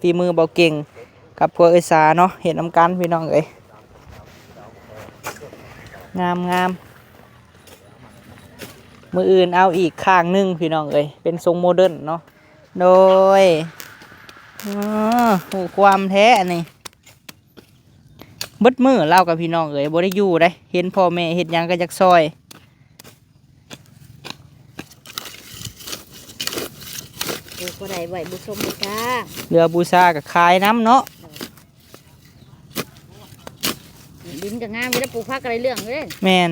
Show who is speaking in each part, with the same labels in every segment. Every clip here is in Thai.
Speaker 1: ฝีมือเบาเก่ง กับพวกเอยสาเนาะเห็นน้ำกันพี่น้องเอ้ยงามงามมืออื่นเอาอีกข้างหนึงพี่น้องเอ้ยเป็นทรงโมเดิร์นเนาะโดยอ๋อหูความแท้นี่บิดมือเล่ากับพี่น้องเอ้ยบ่ได้อยู่ได้ เห็นพ่อแม่เห็ดยังก็จักซอย
Speaker 2: เออก็ ได้ไหวบุชมบุชา
Speaker 1: เรือบูชากับขายน้ำเนาะ
Speaker 2: ดินก็งามไปแล้วปลูกผักอะไรเรื่องเลย
Speaker 1: แมน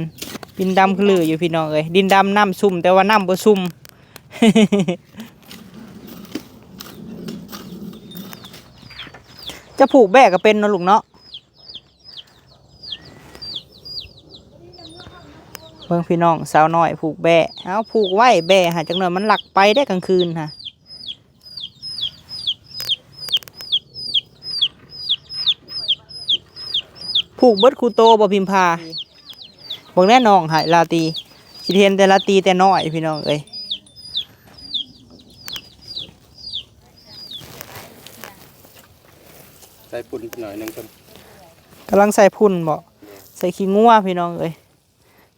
Speaker 1: ดินดำคือลืออยู่พี่น้องเอ้ยดินดำน้ำซุ่มแต่ว่าน้ำบ่ซุ่มจะผูกแบกก็เป็นเนาะลูกเนาะเบิ่งพี่น้องสาวน้อยผูกแบะเอาผูกไว้แบะหาจังหน่อยมันหลักไปได้กลางคืนค่ะ ผูกเบิดคูโตบ่พิมพาบอกแน่นองหายลาตีสิเห็นแต่ลาตีแต่น้อยพี่น้องเอ้ย
Speaker 3: ใส่ปุ่นหน่อยหนึงครับ
Speaker 1: กำลังใส่พุ่นบ่ใส่ขี้งัวพี่น้องเอ้ย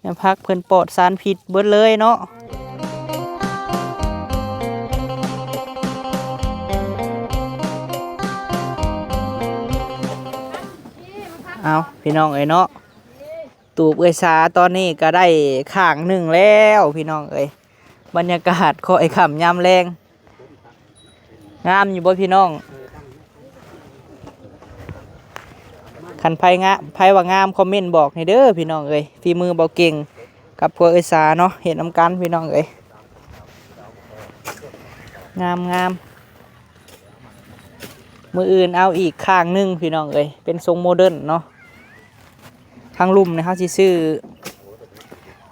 Speaker 1: เนี่ยพักเพิ่นปลอดสารพิษเบิดเลยเนาะ เอาพี่น้องเอ้ยเนาะตูบเอ้ยสาตอนนี้ก็ได้ข้างหนึ่งแล้วพี่น้องเอ้ยบรรยากาศคอยขำยามแรงงามอยู่บ่พี่น้องคันไผงะไผว่างามคอมเมนต์บอกให้เด้อพี่น้องเอ้ยฝีมือเบาเก่งกับพวกเอยสาเนาะเห็นน้ำกันพี่น้องเอ้ยงามงามมืออื่นเอาอีกข้างหนึงพี่น้องเอ้ยเป็นทรงโมเดิร์นเนาะางลุ่มนะครับสิซื้อ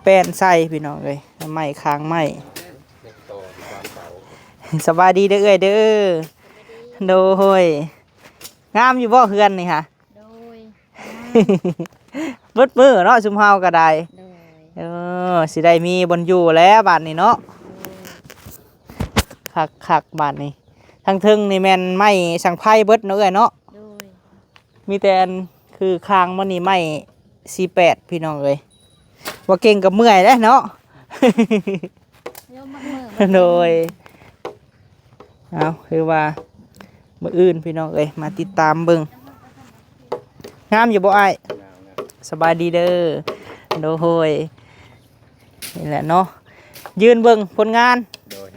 Speaker 1: แป้นใส่พี่น้องเอ้ยไม้ค้างไม้สบายดีเด้อเอ้ยเด้อโดยงามอยู่บ่เฮือนนี่ค่ะ
Speaker 2: โดย
Speaker 1: เบิดมือเนาะซุมเฮาก็ได้
Speaker 2: โดย
Speaker 1: เออสิได้มีบนอยู่แล้วบาดนี้เนาะคักคักบาดนี้ทั้งทึงนี่แม่นไม้สังไพ่เบิดเนาะเอ้ยเนาะ
Speaker 2: โดย
Speaker 1: มีแต่อันคือคางมันนี่ไม้ 48พี่น้องเอ้ยว่าเก่งกับเมื่อยแล้วเนาะ
Speaker 2: เดี๋ยวมักมือ
Speaker 1: โดยเอาคือว่ามื้ออื่นพี่น้องเอ้ยมาติดตามเบิ่งงามอยู่บ่อ้ายสบายดีเด้อโดยนี่แหละเนาะยืนเบิ่งผลงาน
Speaker 3: โดย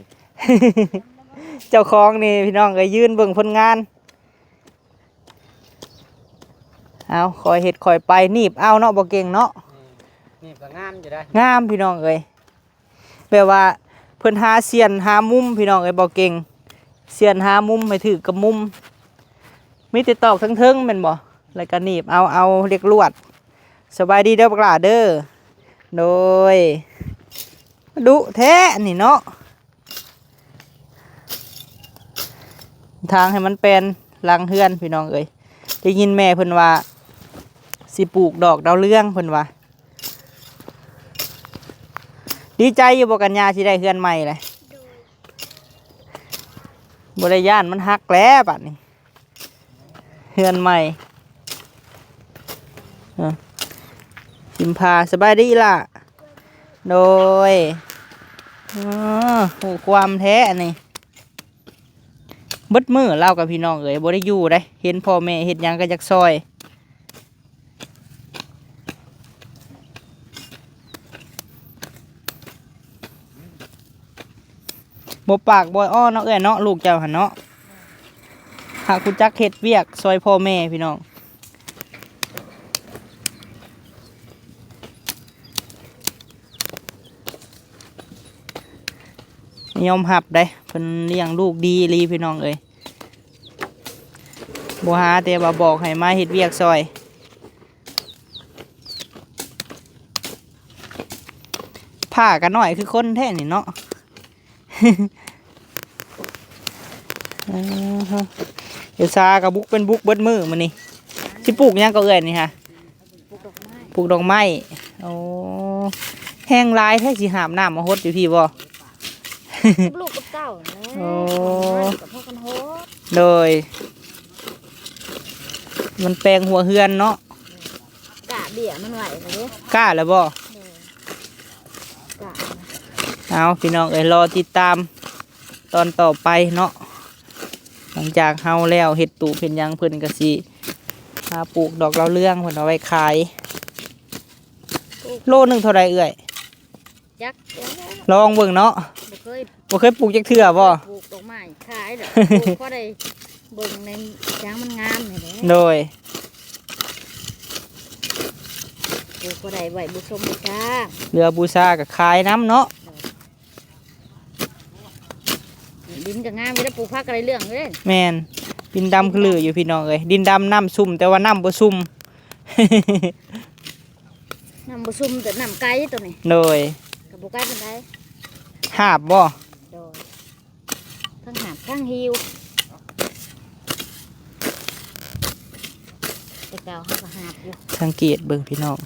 Speaker 1: เจ้าของนี่พี่น้องก็ยืนเบิ่งผลงาน เอาคอยเห็ดคอยไปหนีบเอาเนาะบ่เก่งเนาะ
Speaker 3: นี่ก็งามอยู่ได้
Speaker 1: งามพี่น้องเอ้ยแปลว่าเพิ่นหาเสียนหามุมพี่น้องเอ้ยบ่เก่งเสียนหามุมให้ถือกับมุมมีติดตอกทั้งเทิงแม่นบ่แล้วก็หนีบเอาเอาเรียกลวดสบายดีเด้อบักหลาเด้อโดยดุแท้นี่เนาะทางให้มันเป็นหลังเฮือนพี่น้องเอ้ยได้ยินแม่เพิ่นว่า สิปลูกดอกดาวเรืองเพิ่นว่าดีใจอยู่บอกกันยาที่ได้เฮือนใหม่เลยบริยานมันหักแล้วบัดนี้เฮือนใหม่พิมพาสบายดีล่ะ โดยอ๋อหูความแท้นี่บดมือเล่ากับพี่น้องเอ๋ยบ่ได้อยู่ได้ เห็นพ่อแม่เห็ดหยังก็จักซอย บปากบ่อ้อเนาะเอ้ยเนาะลูกเจ้าหันเนาะหากคุณจักเฮ็ดเวียกซอยพ่อแม่พี่น้องยอมหับได้เพิ่นเลี้ยงลูกดีอีหลีพี่น้องเอ้ยบ่หาแต่ว่าบอกให้มาเฮ็ดเวียกซอยผ้ากันหน่อยคือคนแท้นี่เนาะ เดี๋ยวซากับบุกเป็นบุกเบิดมือมันนี่สิปลูกหยังก็เอ่ยนี่ค่ะ
Speaker 2: ปลูกดอกไม้
Speaker 1: ปลูกดอกไม้โอ้แห้งหลายแท้สิหามน้ำมาหดอยู่พี่บ่
Speaker 2: กับลูกกับเต้าแล้ว
Speaker 1: โอ้
Speaker 2: กับพ่อกันโห
Speaker 1: โดย มันแปลงหัวเฮือนเนาะ
Speaker 2: กะเบี้ยมันไหวเลย
Speaker 1: กล้าแล้วบ่
Speaker 2: กะ
Speaker 1: เอาพี่น้องเอ้ยรอติดตามตอนต่อไปเนาะ หลังจากเฮาแล้วเฮ็ดตูเพิ่นหยังเพิ่นก็สิมาปลูกดอกเราวเรื่องเพิ่นเอาไว้ขาย โลหนึงเท่าไรเอ่ย
Speaker 2: ยักษ์
Speaker 1: ลองเบิ่งเนาะ
Speaker 2: บ่เคย
Speaker 1: บ่เคยปลูกจักเทื่อบ่
Speaker 2: ปลูกดอกไม้ขายดอกปลูกเพราะได้เบิ่งในช้างมันงามนี่แหละ
Speaker 1: โดย
Speaker 2: ปลูกเพราะได้ไหวบุชมบุชา
Speaker 1: เรือบูชาก็ขายน้ำเนาะ
Speaker 2: ดินก็งามไม่ได้ปลูกผักอะไรเรื่องเลย
Speaker 1: แม่นดินดำคือลืออยู่พี่น้องเอ้ยดินดำน้ำซุ่มแต่ว่าน้ำบ่ซุ่ม
Speaker 2: น้ำบุชุมแต่น้ำไก่ตัวนี้
Speaker 1: โดย
Speaker 2: กับบุไก่เป็นได
Speaker 1: หาบบ่
Speaker 2: โดยทั้งหามทั้งหิวแต่เก่าเขาก็หาบอยู่
Speaker 1: สังเกตเบิ่งพี่น้อง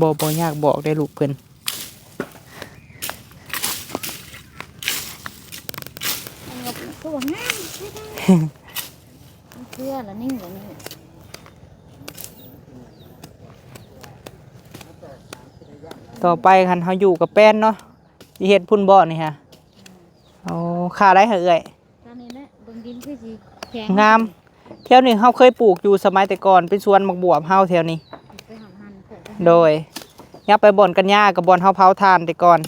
Speaker 1: บ่บ่ยากบอกได้ลูกเพิ่น
Speaker 2: อันนี้ก็ตัวงามใช่ได้ เชื่อแล้วนิ่งแล้วนี่
Speaker 1: ต่อไปคันเฮาอยู่กับแป้นเนาะสิเฮ็ดพุ่นบ่นี่ฮะเอาค่าได้เหรอเอ้ย
Speaker 2: ตอนนี้นะเบิ่งดินคือสิแข็ง
Speaker 1: งามแถวนี้เฮาเคยปลูกอยู่สมัยแต่ก่อนเป็นสวนหมักบวบเฮาแถวนี้
Speaker 2: ไปหาหันเพิ่นไป
Speaker 1: โดยยับไปบ่อนกันย่ากับบ่อนเฮาเผาทานแต่ก่อน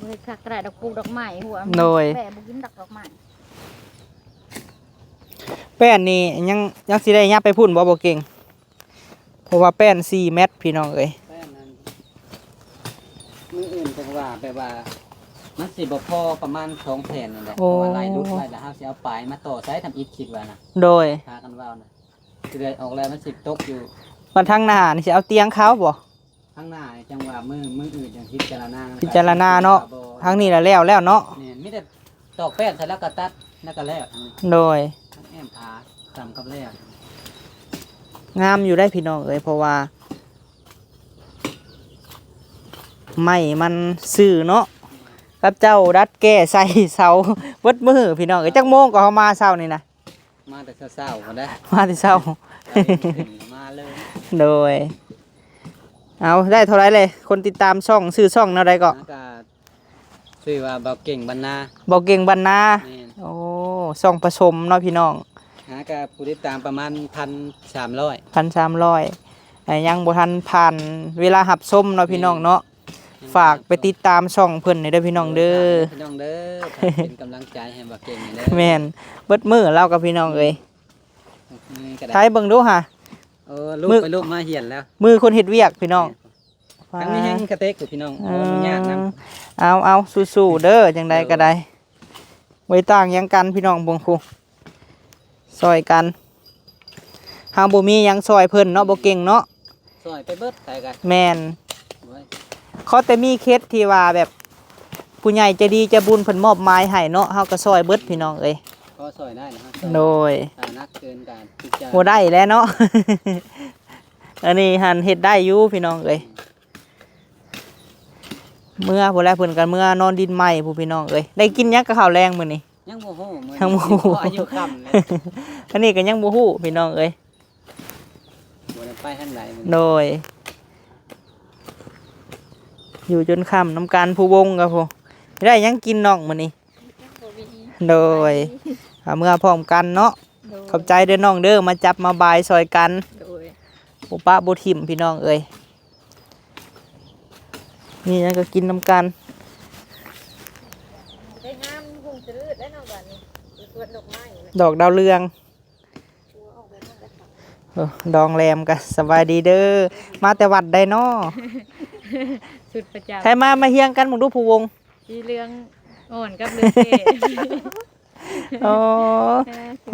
Speaker 2: บ่ได้คักกระดอกปลูกดอกไม้หัว
Speaker 1: โดย
Speaker 2: แปะบ่กินดอกดอกไม้
Speaker 1: แป้นนี่ยังยังสิได้ยับไปพุ่นบ่บ่เก่งเพราะว่าแป้น4เม็ดพี่น้องเอ้ย
Speaker 3: แป้นนั้นมืออื่นจังว่าแบบว่ามันสิบ่พอประมาณสองแผ่นนั่นแหละเพราะว่าลายรุดไว้แล้วเฮาสิเอาปลายมาต่อใช้ทำอิฐคิดว่านะ
Speaker 1: โดย
Speaker 3: พากันว่าวนะคือได้ออกแล้วมันสิตกอยู่
Speaker 1: วันทางหน้านี่สิเอาเตียงเขาบ่
Speaker 3: ข้างหน้าจังว่ามือมืออื่นจังพิจารณา
Speaker 1: พิจารณาเนาะทางนี้ละแล้วแล้วเนาะ
Speaker 3: เนี่ยมีแต่ตอกแป้นใส่แล้วก็ตัดแล้วก็แล้วทางนี้
Speaker 1: โดย
Speaker 3: ทั้งแอมผาทำกับแล้ว
Speaker 1: งามอยู่ได้พี่น้องเอ้ยเพราะว่าไม้มันซื่อเนาะกับเจ้าดัดแก้ใส่เสาเบิดมือพี่น้องเอ้ยจักโมงก็เฮามาเช้านี่นะ
Speaker 3: มาแต่เช้าๆก็ได้
Speaker 1: มาที่เช้า
Speaker 3: ถึงมาเลย
Speaker 1: โดย เอาได้เท่าไรเลย คนติดตามช่องซื้อช่องเท่าไรก็
Speaker 3: แล้วก็ชื่อว่าเบาเก่งบรรณา
Speaker 1: บอกเก่งบรรณา
Speaker 3: แม่น
Speaker 1: โอ้ช่องผสมเนาะพี่น้อง
Speaker 3: หากับผู้ติดตามประมาณพันสามร้อย
Speaker 1: พันสามร้อยยังบ่ทันผ่านเวลาหับส้มเนาะพี่น้องเนาะฝากไปติดตามช่องเพิ่นในอยเด้อพี่น้องเด้อ
Speaker 3: พี่น้องเด้อฝากเป็นกำลังใจให้เบาเก่งเด้อ
Speaker 1: แม่นเบิดมือเล่ากับพี่น้องเอ้ย
Speaker 3: นี่ก็ได้
Speaker 1: ใช้เบิ่งดูค่ะ
Speaker 3: เออลูก
Speaker 1: มือ
Speaker 3: ไปลูกมาเหียนแล้ว
Speaker 1: มือคนเฮ็ดเวียกพี่น้อง
Speaker 3: ทั้งนี้แห้งกระเตกอยู่พี่น้อง
Speaker 1: เอ
Speaker 3: โอ้อนุญาตนะ
Speaker 1: เอาเอาสู้ๆเด้อจังใดก็ได้ไว้ต่างหยังกันพี่น้องเบงครู ซอยกันเฮาบ่มีหยังซอยเพิ่นเนาะบ่เก่งเนาะ
Speaker 3: ซอยไปเบิดใส่กัน
Speaker 1: แม่น
Speaker 3: ไว้
Speaker 1: เขาแต่มีเคสที่ว่าแบบผู้ใหญ่ใจะดีใจะบุญเพิ่นมอบหมายให้เนาะเฮาก็ซอยเบิดพี่น้องเอ้ย
Speaker 3: ก็ซอยได้นะครับ
Speaker 1: โดย
Speaker 3: ถ้านักเกินการพิจาร
Speaker 1: บ่ได้แล้วเนาะอันนี้หันเฮ็ดได้อยู่พี่น้องเอ้ยเมื่อผู้แลเพิ่นกันเมื่อนอนดินใหม่ผู้พี่น้องเอ้ยได้กินหยังกับข้าวแรงมื้อนี้
Speaker 3: ยังโมโหเหมือน
Speaker 1: ยังบ่ฮู้
Speaker 3: เพราะอายุค่ำเลย
Speaker 1: อันนี้ก็ยังบ่ฮู้พี่น้องเอ้ย
Speaker 3: บ่ได้ไปทางไหนมัน
Speaker 1: โดย อยู่จนค่ำน้ำการผู้วงกับผู้ได้หยังกินน้องมื้อนี้ โดยเอาเมื่อพร้อมกันเนาะขอบใจเด้อน้องเด้อมาจับมาบายซอยกัน
Speaker 2: โดย
Speaker 1: ปุปะบุทิมพี่น้องเอ้ยนี่ยังก็กินน้ำกัน
Speaker 2: ได้งามคงจะรืดได้เนาะบัดนี้ส วนดอกไม้
Speaker 1: ดอกดาวเรืองเออดองแรมกันสบายดีเด้อ มาแต่วัดได้เนาะ
Speaker 2: สุดประจ
Speaker 1: ใครมามาเฮียงกันหมึงดูผู้วงำ
Speaker 2: ที่เรื่องอ่อนกับเรื่องเก
Speaker 1: อ๋อ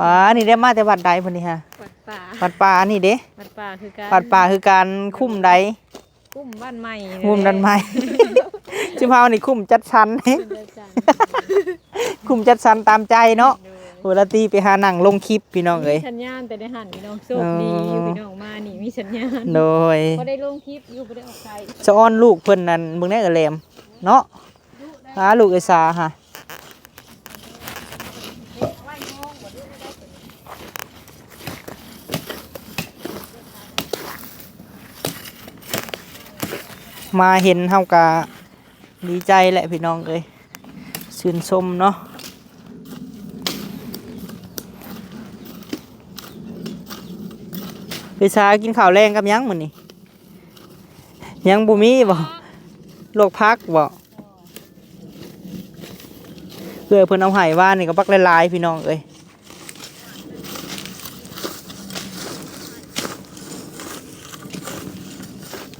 Speaker 1: อ๋อนี่ได้มาแต่วัดใดพุ่นนี่ฮะ
Speaker 2: วัดป่า
Speaker 1: วัดป่านี่เด้
Speaker 2: วัดป่าคือการ
Speaker 1: วัดป่าคือการคุ้มใด
Speaker 2: กุ้มบ้านใหม่
Speaker 1: คุ้มดันไม้จิมเฮานี่คุ้มจัดชั้นคุ้มจัดชั้นตามใจเนาะ เวลาตีไปหานั่งลงคลิปพี่น้องเอ้ย
Speaker 2: มีสัญญานแต่ได้หันพี่น้องโชคดีพี่น้องมานี่มีสัญญาน
Speaker 1: โดย
Speaker 2: บ่ได้ลงคลิปอยู่บ่ได้ออกไกล
Speaker 1: สะอ้อนลูกเพิ่นนั่นมึงได้กะแหลมเนาะหาลูกไอ้สาฮะมาเห็นเฮากะดีใจแหละพี่น้องเอ้ยชื่นชมเนาะ ไปชากินข้าวแรงกับหยังมื้อนี้ยังบ่มีบ่โรคพักบ่เพื่อเพิ่นเอาไห้ว่านี่ก็บักหลายๆพี่น้องเอ้ย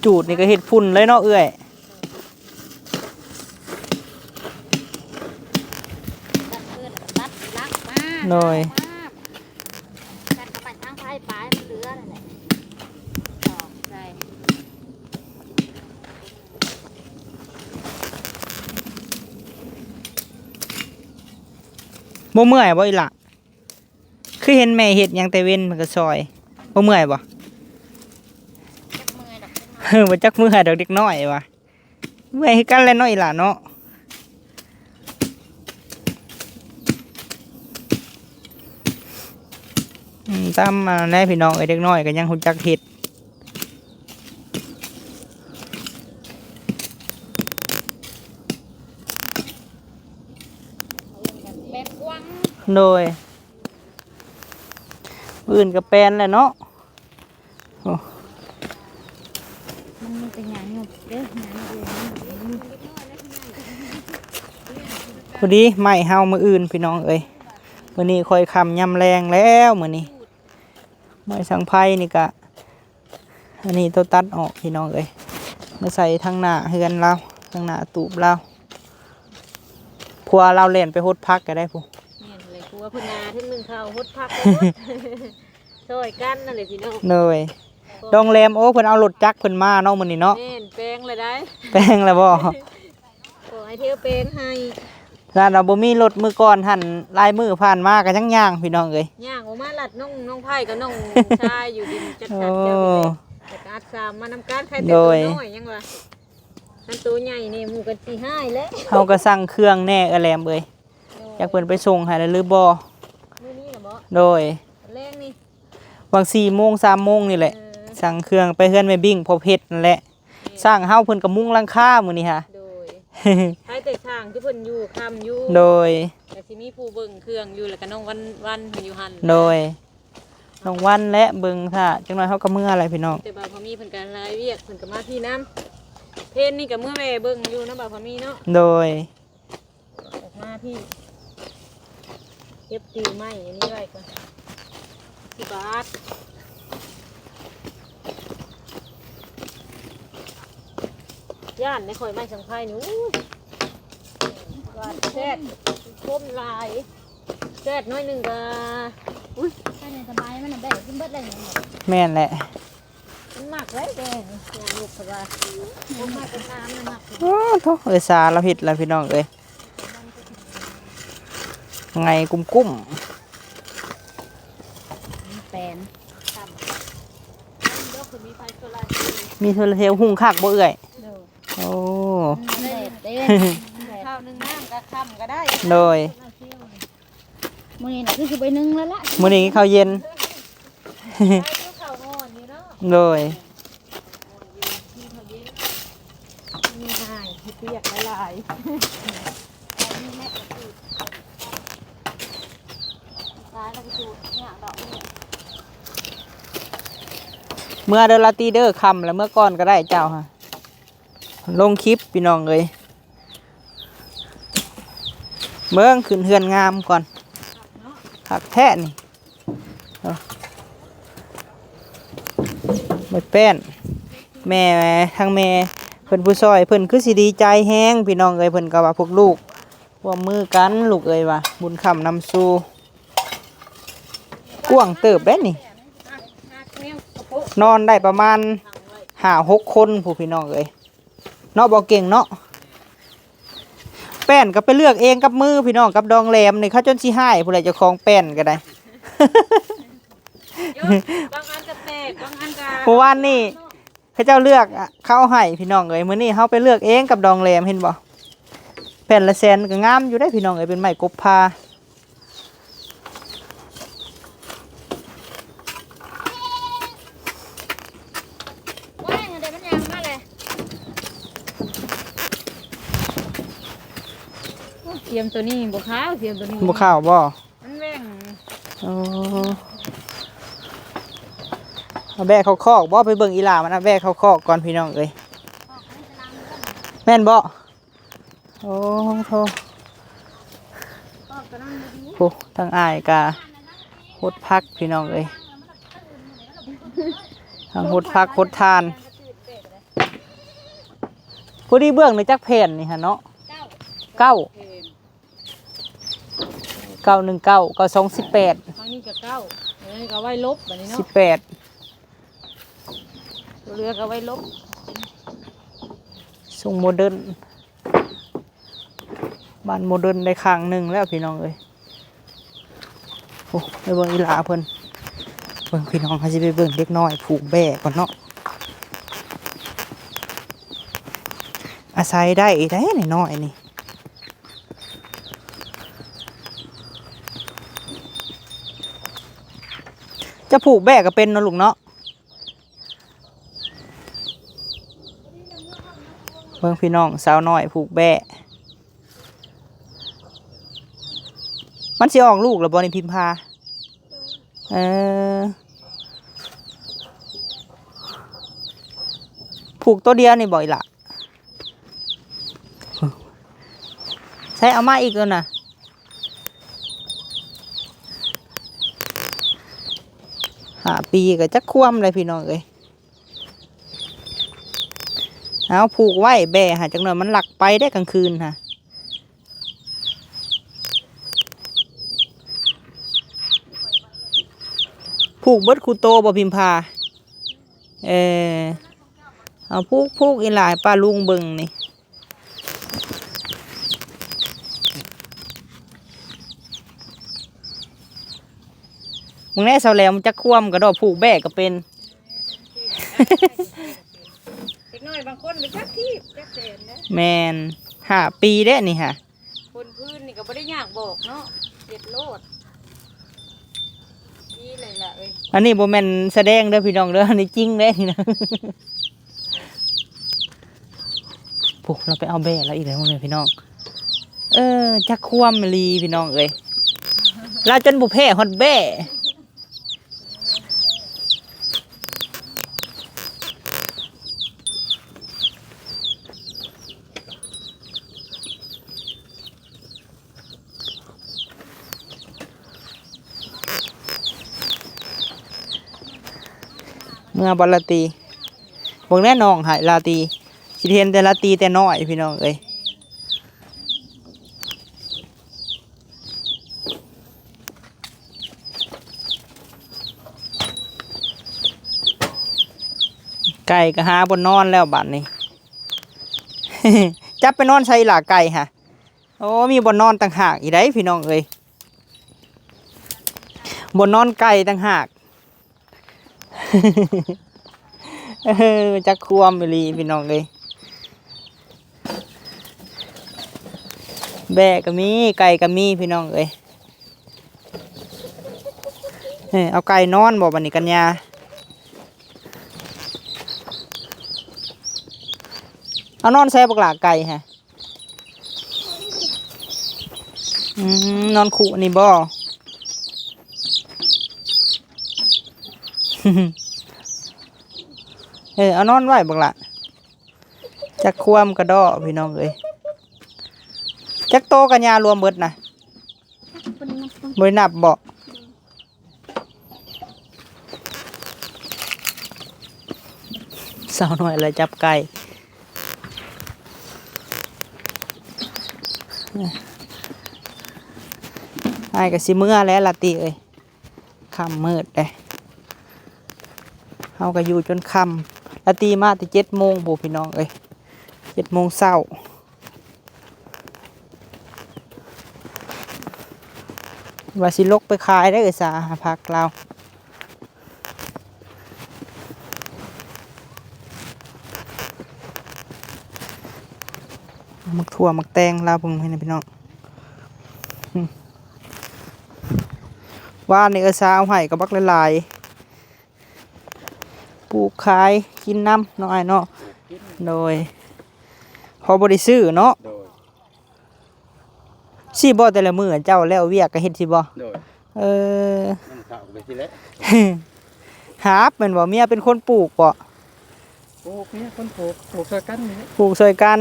Speaker 1: จูดนี่ก็เฮ็ดพุ่นเลยเนาะเอ้ย
Speaker 2: ตัดเพื่อนตัดลักมา
Speaker 1: หน่อย
Speaker 2: ตัดกระปันทางไฟปลายมันเหลือนั่นแหละตอกใส่
Speaker 1: บ่เมื่อยบ่อีหล่ะคือเห็นแม่เฮ็ดหยังแต่เว้นมันก็ซอยบ่เมื่อยบ่
Speaker 2: จักมือดักขึ้นมา
Speaker 1: เออบ่จักเมื่อยดอกเด็กน้อยว่ะเมื่อยคือกันแหล้วเนาะอีหล่ะเนาะอืมตามมาแน่พี่น้องไอ้เด็กน้อยก็ยังฮู้จักเฮ็ด
Speaker 2: เป็ดกวาง
Speaker 1: โดยอื่นก็แปนแหละเนาะ
Speaker 2: มันมีแต่หยาหยบเด้อหยางอื่น
Speaker 1: พอดีไม่เฮามืออื่นพี่น้องเอ้ยมือนี้คอยคำยำแรงแล้วมือนี้ไม้สังไพ่นี่กะอันนี้ตัวตัดออกพี่น้องเอ้ยมาใส่ทางหน้าเฮือนเราทางหน้าตูบเราพัวเราเล่นไปฮดพักก็ได้ผู้
Speaker 2: เนี่ยเลยกลัวพุ่นนาทึ่งหนึ่งเขาฮดพักช่วยกันนั่นเลยพี่น้อง
Speaker 1: เลยดองแรมโอ้เพิ่นเอารถจักรเพิ่นมาเนาะมื้อนี้เนาะ
Speaker 2: แม่นแปลงเลยได้
Speaker 1: แป้งแล้วบ่
Speaker 2: ขอให้เที่ยวแปลงให้
Speaker 1: ร้านเราบ่มีรถมือก่อนหั่นลายมือผ่านมาก็ยังย่างพี่น้องเอ้ย
Speaker 2: ย่างออกมาหลัดน้องน้องไผ่กับน้องชายอยู่ดินจัด
Speaker 1: โอ้
Speaker 2: จัดเจ้าพี่เลยแต่การสามมานำการใครแต่
Speaker 1: โด
Speaker 2: ตัวยน้อยยังวะอันตัวใหญ่นี่หมูกันสี่ห้าแล้ว
Speaker 1: เฮาก็สั่งเครื่องแน่เออแรมเอ้ย อยากเพิ่นไปส่งให้แล้วหรือบ่
Speaker 2: มื้อนี้น่ะบ่
Speaker 1: โดย
Speaker 2: แรงนี่
Speaker 1: วาง4โมง3โมงนี่แหละ
Speaker 2: เออ
Speaker 1: สั่งเครื่องไปเฮือนแม่บิ้งพอเพชรนั่นแหละ สร้างเฮาเพิ่นก็มุงหลังคามื้อนี้ฮะ
Speaker 2: โดยใครแต่ช่างที่เพิ่นอยู่คำอยู่
Speaker 1: โดย
Speaker 2: แต่สิมีผู้เบิ่งเครื่องอยู่แล้วก็น้องวันวันเพิ่นอยู่หั่น
Speaker 1: โดยน้องวันและเบิงค่ะจังน้อยเฮาก็เมื่ออะไรพี่น้อง
Speaker 2: แต่บ่าวพอมีเพิ่นก็รายเวียกเพิ่นก็มาที่น้ำเพนนี่ก็เมื่อแม่เบิ่งอยู่นะบ่าวพอมีเนาะ
Speaker 1: โดย
Speaker 2: ออกมาพี่ เก็บติวไม้อันนี้ไว้ก่อนสิบบาทย่านในข่อยไม้สังไพ่หนูบาทแซ่ดคมหลายแซ่ดน้อยหนึ่งก็อุ้ยแค่นี้สบายมันน่ะแบ่งกินเบิดเลยเนี่ย
Speaker 1: แม่นแหละ
Speaker 2: มันหมักเลยแดงอย่างลูกสบายผมมาเป็นน้ำมันหมัก
Speaker 1: โอ้โทเอ้ยสาเราเฮ็ดแล้วพี่น้องเอ้ย ไงกุ้มกุ้ม
Speaker 2: แปนต่ำเดี๋ยวคือมีไฟโซลาร์เซลล์
Speaker 1: ๆมีโทรเทลหุงคักบ่เอ้ย
Speaker 2: เดี๋ยว
Speaker 1: โอ้
Speaker 2: แดดเด้ข้าวนึ่งน้ำก็ค่ำก็ได้
Speaker 1: โดย
Speaker 2: มื้อนี้น่ะคือสิไปนึ่งแล้วล่ะ
Speaker 1: มื้อนี้ข้าวเย็น
Speaker 2: ไปดูข้าวอ่อนอยู่เนาะ
Speaker 1: โดย
Speaker 2: มีหายที่เปียกละลายมีแม่กระตูดตายแล้วกระตูดเนี่ยดอกเนี่ย
Speaker 1: เมื่อเดอลาตีเดอร์คำแล้วเมื่อก่อนก็ได้เจ้าค่ะลงคลิปพี่น้องเอ้ยเบิ่งขึ้นเฮือนงามก่อนผักแท้นี่เอาหมดแป้น แม่ทางแม่เพิ่นผู้ซอยเพิ่นคือสิดีใจแฮงพี่น้องเอ้ยเพิ่นก็ว่าพวกลูกร่วมมือกันลูกเอ้ยว่าบุญคำนำสู่กว้างเติบเด้นี่ นอนได้ประมาณห้าหกคนผู้พี่น้องเอ้ยเนาะบอกเก่งเนาะแป้นก็ไปเลือกเองกับมือพี่น้องกับดองแหลมนี่เขาจนสิหายผู้ใดเจะคลองแป้นก็ได้
Speaker 2: บางอันก็แตกบางอันก็
Speaker 1: เมื่อวานนี่เขาเจ้าเลือกอะเข้าให้พี่น้องเอ้ยมื้อนี้เฮาไปเลือกเองกับดองแหลมเห็นบ่แผ่นละแสนก็งามอยู่ได้พี่น้องเอ้ยเป็นไม้กบพา
Speaker 2: ว่างเดี๋ยวมันยังมาเลย สี ยมตัวนี้บ่ขาวเสียมตัวนี้
Speaker 1: บ่ข้าวบ่
Speaker 2: มันแหว่ง
Speaker 1: โอ้เอาแบกเขาคอกบ่ไปเบิ่งอีหลามันเอาแบกเขาคอกก่อนพี่น้องเอ้ยแม่นบ่โอ้โธ่
Speaker 2: ก็กระนั้นบ่ดี
Speaker 1: โหทางอายกาหดพักพี่น้องเอ้ยทางหดพักหดทานพอดีเบื้องในจักแผ่นนี่ฮะเนาะ
Speaker 2: เก้า
Speaker 1: เก้าเก้าหนึ่งเก้าเก้าสองสิบแปด
Speaker 2: ทางนี้ก็เก้าอันนี้ก็ไว้ลบแบบนี้
Speaker 1: สิ
Speaker 2: เนาะ
Speaker 1: บแปด
Speaker 2: ตัวเรือก็ไว้ลบ
Speaker 1: ทรงโมเดิร์นบ้านโมเดิร์นได้ข้างหนึ่งแล้วพี่น้องเอ้ยโอ้ไปเบิ่งอีหลาเพิ่นเบิ่งพี่น้องเขาจะไปเบิ่งเล็กน้อย ผูกแบก่อนเนาะอาศัยได้ได้น้อยๆนี่ จะผูกแบกก็เป็นนาะลูกเนาะเบิ่งพี่น้องสาวน้อยผูกแบะมันสิออกลูกแล้วบ่ในพิมพาเออผูกตัวเดียวนี่บ่อยละใช้เอามาอีกแล้วนะ หาปีก็จะคว่ำเลยพี่น้องเอ้ยเอาผูกไว้แบ่หาจังหน่อยมันหลักไปได้กลางคืนค่ะผูกเบิดคูโตบ่พิมพา เออเอาผูกผูกอีหลายป้าลุงเบิงนี่ มึงแน่เสาแหล้วมันจะคว่ำกระโดดผูกแบกก็เป็น
Speaker 2: เด็กน้อยบางคนไปจักที่จักแสนนะ
Speaker 1: แมนหาปีได้นี่ค่ะ
Speaker 2: คนพื้นนี่ก็บ่ได้ยากบอกเนาะเด็ดโลดนี่เลยล่ะเอ้ย
Speaker 1: อันนี้โบแมนแสดงเด้อพี่น้องเด้ออันนี้จริงเด้นี่นะปุ๊เราไปเอาแบ่แล้วอีกแล้วเนี่ยพี่น้อง เออจักความลีพี่น้องเอ้ยเราจนบุแพ้ฮอดแบ่ เมื่อบอลตีบอกแน่นองหายลาตีสิเห็นแต่ลาตีแต่น้อยพี่น้องเอ้ยไก่ก็หาบนนอนแล้วบัดนี้ จับไปนอนใส่หลาไก่ฮะโอ้มีบนนอนต่างหากอีได้พี่น้องเอ้ยบนนอนไก่ต่างหาก เออจักควมไปลีพี่น้องเอ้ยแบะก็มีไก่ก็มีพี่น้องเอ้ยเอาไก่นอนบอกบันนี้กันยาเอานอนแซ่บกหลาไก่ฮะนอนขู่นี่บ่ เออเอานอนไว้บักละจักความกระดอพี่น้องเอ้ยจักโตกันยารวมเบิดนะบรินับบ่สาวหน่อยเลยจับไก่ไอ้ก็สิเมื่อแล้วละติเอ้ยคำมืดเลย เฮาก็อยู่จนค่ำละตีมาแต่เจ็ดโมงโบพี่น้องเอ้ยเจ็ดโมงเช้าว่าสิลกไปขายได้เออสาหาพักเรามักถั่วมักแตงลาวผมให้นะพี่น้องว่านี่เออสาวให้กับบักหลาย ลูกขายกินน้ำเนาะไอ้เนาะโดยพอบริซื้อเนาะ
Speaker 3: โดย
Speaker 1: สิบ่แต่ละมื้อเจ้าแล้วเวียกก็เฮ็ดสิบ่
Speaker 3: โดย
Speaker 1: เออ
Speaker 3: น้ำข้าวไปทีแล้ว
Speaker 1: หาบแม่นบ่เมียเป็นคนปลูกบ่
Speaker 3: ปลูกเนี่ยคนปลูกปลูกเท่ากันนี่
Speaker 1: ปลูกช่วยกัน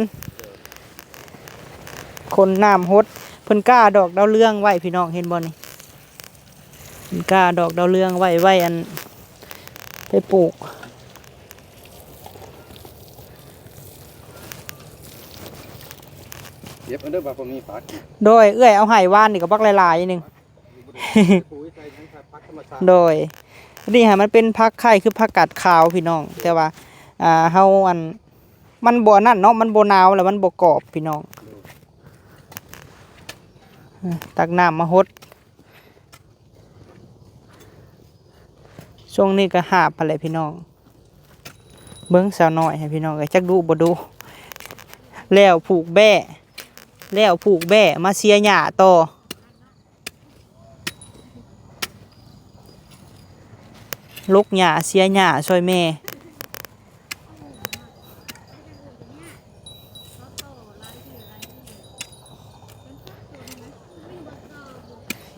Speaker 1: คนน้ำฮดเพิ่นกล้าดอกดาวเรืองไว้พี่น้องเห็นบ่นี่เพิ่นกล้าดอกดาวเรืองไว้ไว้อันไปปลูก
Speaker 3: เย็บอันเดอร์บาพอมีปัก
Speaker 1: โดยเอื้อยเอาไห้ว่านนี่ก็บักหลายๆหนึง
Speaker 3: ปุ๋ยใส่ทั้งพักธรรมชาติ
Speaker 1: โดยนี่ฮะมันเป็นผักไข่คือผักกาดขาวพี่น้อง แต่ว่าอ่าเฮาอันมันบ่นั่นเนาะมันบ่หนาวแล้วมันบ่กรอบพี่น้องเออตักน้ำมาหดช่วงนี้ก็หาบอะไรพี่น้อง เบิ้งสาวน้อยให้พี่น้องเอ้ยจักดูบ่ดู แล้วผูกแบ่ แล้วผูกแบ่มาเสียหญ้าต่อลกหญ้าเสียหญ้าช่วยแม่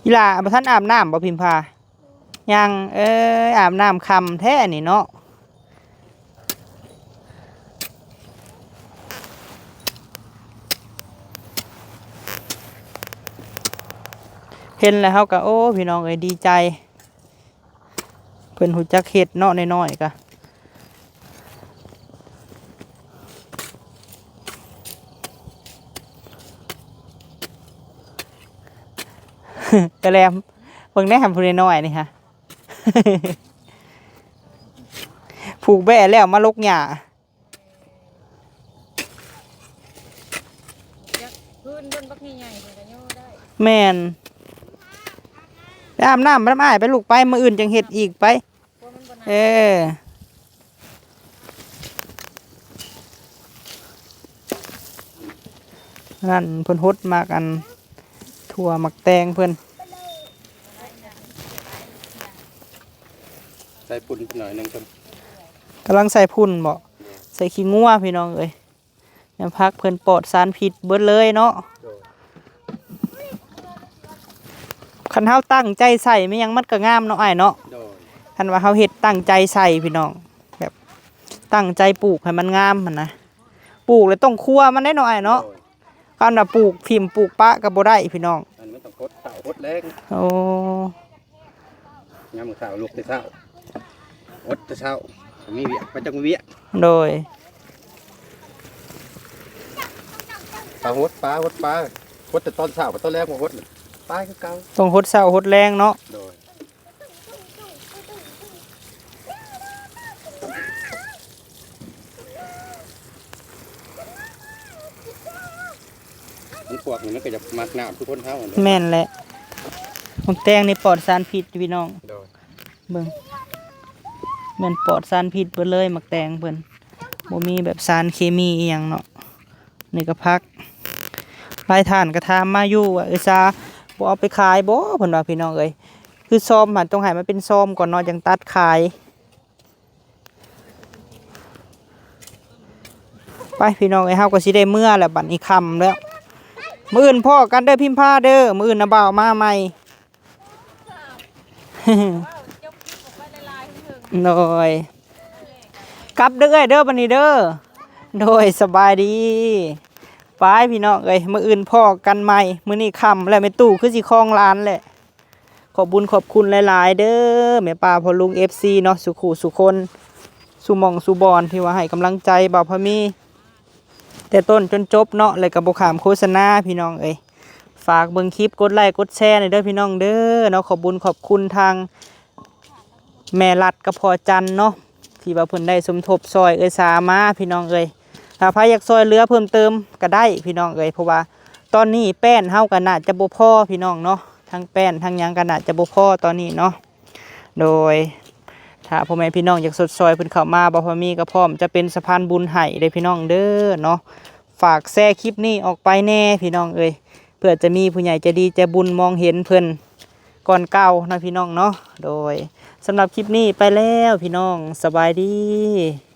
Speaker 1: อีหล่าบ่ทันอาบน้ำบ่พิมพายังเอ้ยอาบน้ำคำแท้นี่เนาะ เห็นแล้วเฮาก็โอ้พี่น้องเอ้ยดีใจ เพิ่นหูจักเฮ็ดเนาะน้อยๆก็กระแลมเบิ่งได้หำผู้น้อยๆนี่ฮะผูกแบ่แล้วมาลกหญ้า
Speaker 2: พื้นบนบักใหญ่ๆเพิ่นก็โยได้
Speaker 1: แม่น ไปอาบน้ำไปน้ำอ้ายไปลูกไปมื้ออื่นจังเฮ็ดอีกไป
Speaker 2: เพราะมันบ่
Speaker 1: เอ
Speaker 2: น่า
Speaker 1: อนั่นเพิ่นฮดมากันถั่วหมักแตงเพิ่น
Speaker 3: ใส่ปุ่นหน่อยหนึงคน
Speaker 1: กำลังใส่พุ่นบ่ใส่ขี้งัวพี่น้องเอ้ยยามพักเพิ่นปลอดสารพิษเบิดเลยเนาะ
Speaker 3: โดย
Speaker 1: คันเฮาตั้งใจใส่ไม่ยังมันก็งามเนาะอ้ายเนาะ
Speaker 3: โดย
Speaker 1: คันว่าเฮาเฮ็ดตั้งใจใส่พี่น้อง แบบตั้งใจปลูกให้มันงามมันนะปลูกแล้วต้องคั่วมันได้หน่อยเนาะ
Speaker 3: โดย
Speaker 1: คันว่าปลูกพิมพ์ปลูกปะก็บ่ได้พี่น้อง
Speaker 3: อันมันต้องคดเต่าคดแรง
Speaker 1: โอ้
Speaker 3: ยามมื้อเช้าลูกแต่เช้าอดแต่เช้ามีเวียกไปจังเวียก
Speaker 1: โดย
Speaker 3: ปลาหดปลาหดปลาหดแต่ตอนเช้ากับตอนแรกบ่หดน่ะ ปลาคือเก่า
Speaker 1: ต้องหดเช้าหดแรงเนาะ
Speaker 3: โดยมันพวกนี้มันก็จะมักน้ำทุกคนเท่ากันเด้อ
Speaker 1: แม่นแหละผมแตงนี่ปลอดสารพิษพี่น้อง
Speaker 3: โดย
Speaker 1: เบิ่งแม่นปลอดสารพิษเบิดเลยหมักแตงเพิ่นบ่มีแบบสารเคมีอีหยังเนาะนี่ก็พักรายทานก็ถามมาอยู่ว่าเออซา บ่เอาไปขายบ่เพิ่นว่าพี่น้องเอ้ยคือซ่อมมันต้องให้มันเป็นซ่อมก่อนเนาะจังตัดขาย ไปพี่น้องเอ้เฮาก็สิได้เมื่อแหล้วบัดนี้ค่ำแล้ว มื้ออื่นพ่อกันเด้อพิมพ์ผ้าเด้อมื้ออื่นน่ะบ่าวมาใหม่โดยกลับเด้อเอ้ยเด้อบันนี้เด้อโดยสบายดี ไปพี่น้องเอ้ยมืออื่นพ่อกันใหม่มือนี้ค่ำแล้วแม่ตู้คือสิคลองร้านแหละขอบบุญขอบคุณหลาย ๆ เด้อแม่ป้าพ่อลุง FC เนาะสุขุสุคนสุมองสุบอนที่ว่าให้กำลังใจบ่าวพมี แต่ต้นจนจบเนาะเลยกับบ่ขามโฆษณาพี่น้องเอ้ยฝากเบิ่งคลิปกดไลค์กดแชร์หน่อยเด้อพี่น้องเด้อเนาะขอบบุญขอบคุณทาง แม่รัดกับพอจันเนาะที่ว่าเพิ่นได้สมทบซอยเอ้ยสามาพี่น้องเอ้ย ถ้าใครอยากซอยเหลือเพิ่มเติมก็ได้พี่น้องเอ้ยเพราะว่าตอนนี้แป้นเฮาก็น่าจะบ่พอพี่น้องเนาะทั้งแป้นทั้งยังก็น่าจะบ่พอตอนนี้เนาะโดยถ้าพ่อแม่พี่น้องอยากสดซอยเพิ่นเข้ามาบ่พอมีก็พร้อมจะเป็นสะพานบุญให้เด้พี่น้องเด้อเนาะฝากแชร์คลิปนี้ออกไปแน่พี่น้องเอ้ยเพื่อจะมีผู้ใหญ่จะดีจะบุญมองเห็นเพิ่นก่อนเก่านะพี่น้องเนาะโดยสำหรับคลิปนี้ไปแล้วพี่น้องสบายดี